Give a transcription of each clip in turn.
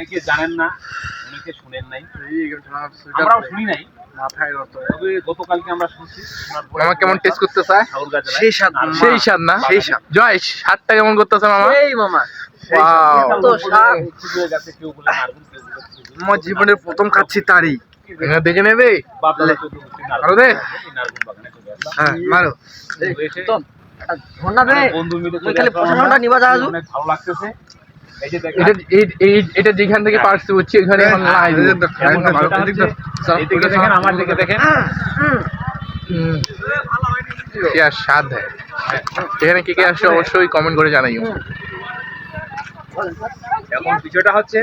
অনেকে জানেন না অনেকে শুনেন নাই। আমরাও শুনি নাই। গতকালকে আমরা শুনছি মামা কেমন টেস্ট করতেছে ঠাকুরগাঁ সেই স্বাদ, সেই স্বাদ না? সেই স্বাদ। জয় স্বাদটা কেমন করতেছে মামা? এই মামা। Wow. কত স্বাদ। ছিটিয়ে গেছে, কেউ বলে নারকেল, কেউ বলে খেজুর। আমার জীবনের প্রথম খাচ্ছি তারই। দেখে নেবে? আরও দে। হ্যাঁ মারো। বন্ধু মিলে খালি। নিবা ভালো লাগতেছে। এটা যেখান থেকে পার্সি হচ্ছে এখানে এখন বিষয়টা হচ্ছে, এইদিকে দেখেন আমার দিকে দেখেন। আর স্বাদ এখানে কে কে আসছে অবশ্যই কমেন্ট করে জানাইও। এখন বিষয়টা হচ্ছে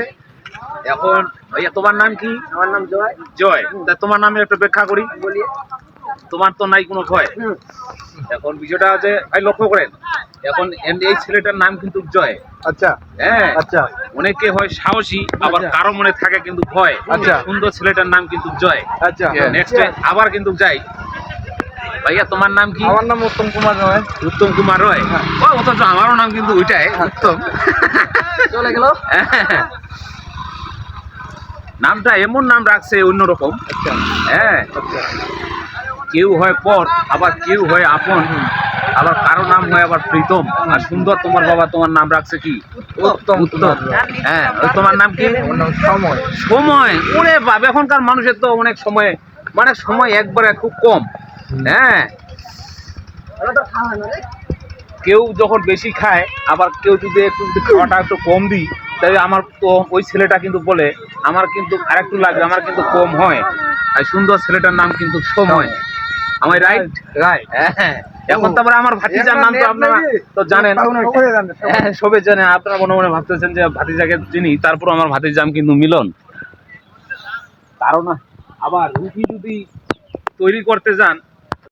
এখন ভাইয়া তোমার নাম কি? আমার নাম জয়। জয়। তা তোমার নামে একটু ব্যাখ্যা করি। বলি। তোমার তো নাই কোনো ভয়। এখন বিষয়টা হচ্ছে ভাই লক্ষ্য করেন এখন এই ছেলেটার নাম কিন্তু জয়। আচ্ছা। হ্যাঁ। আচ্ছা। অনেকে হয় সাহসী আবার আচ্ছা। কারও মনে থাকে কিন্তু ভয়। আচ্ছা। সুন্দর ছেলেটার নাম কিন্তু জয়। আচ্ছা। নেক্সট আবার কিন্তু যাই। ভাইয়া তোমার নাম কি? আমার নাম উত্তম কুমার রয়। উত্তম কুমার রয়। ও অথচ আমারও নাম কিন্তু ওইটাই উত্তম। চলে গেল। নামটা এমন নাম রাখছে অন্যরকম। আচ্ছা। হ্যাঁ। আচ্ছা। কেউ হয় পর আবার কেউ হয় আপন। আবার কারও নাম হয় আবার প্রীতম। আর সুন্দর তোমার বাবা তোমার নাম রাখছে কি? উত্তম। উত্তম। হ্যাঁ তোমার নাম কি? সময়। সময়। ওরে বাবা এখনকার মানুষের তো অনেক সময় মানে সময় একবারে খুব কম। হ্যাঁ। কেউ যখন বেশি খায় আবার কেউ যদি একটু খাওয়াটা একটু কম দিই তাহলে আমার তো ওই ছেলেটা কিন্তু বলে আমার কিন্তু আরেকটু লাগবে আমার কিন্তু কম হয়। আর সুন্দর ছেলেটার নাম কিন্তু সময়। আমার রাইট রাইট হ্যাঁ। এখন তারপরে আমার ভাতিজার নাম তো আপনারা তো জানেন। হ্যাঁ সবে। জানেন আপনারা মনে মনে ভাবতেছেন যে ভাতিজাকে চিনি তারপর আমার ভাতিজাম কিন্তু মিলন। কারণ আবার রুটি যদি তৈরি করতে যান